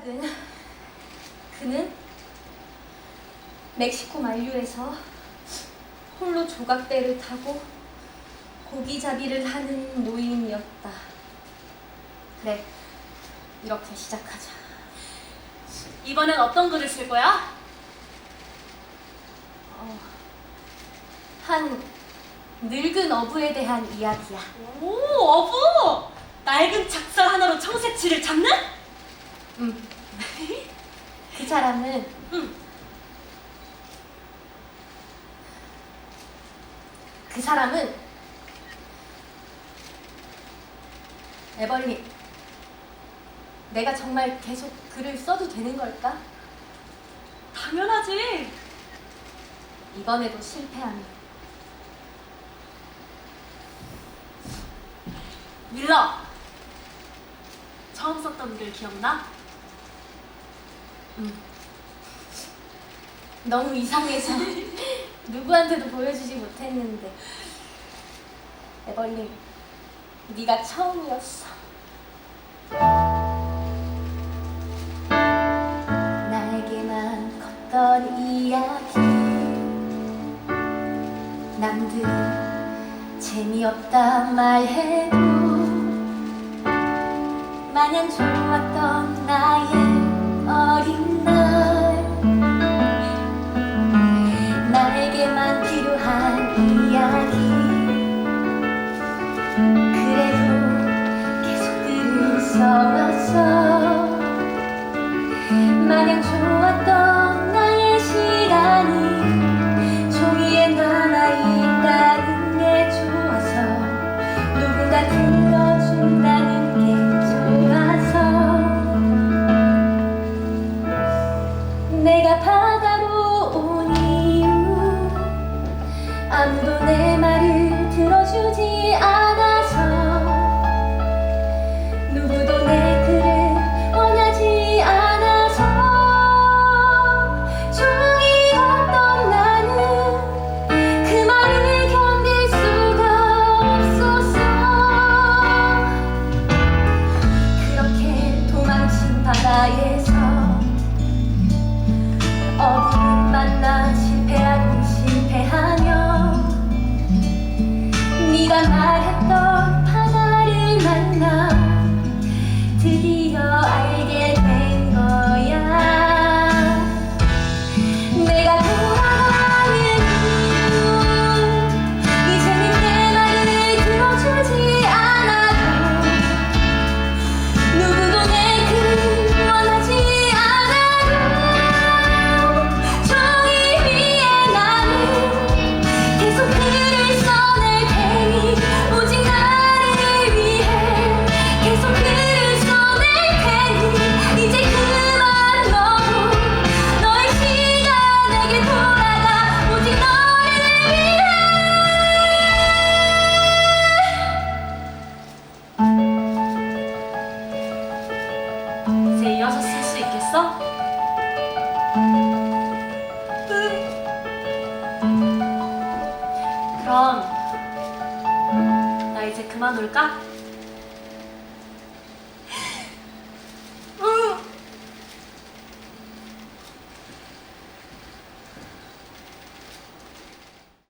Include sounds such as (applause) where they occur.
하든 그는 멕시코 만류에서 홀로 조각배를 타고 고기잡이를 하는 노인이었다. 그래, 이렇게 시작하자. 이번엔 어떤 글을 쓸 거야? 어, 한 늙은 어부에 대한 이야기야. 오, 어부! 낡은 작살 하나로 청새치를 잡는? 음. (laughs) 그 사람은 응. 그 사람은 에벌리 내가 정말 계속 글을 써도 되는 걸까? 당연하지. 이번에도 실패하면 밀러. 처음 썼던 글 기억나? 음. 너무 이상해서 (laughs) 누구한테도 보여주지 못했는데. 에벌리 네가 처음이었어. 나에게만 컸던 이야기. 남들이 재미없다 말해도 마냥 좋았던 나의 어린 날 나에게만 필요한 이야기. 그래도 계속 글을 써왔 내가 바다로 온 만나 실패하고 실패하며 네가 말했던 바다를 만나 이어서 쓸 수 있겠어? 그럼 나 이제 그만 올까?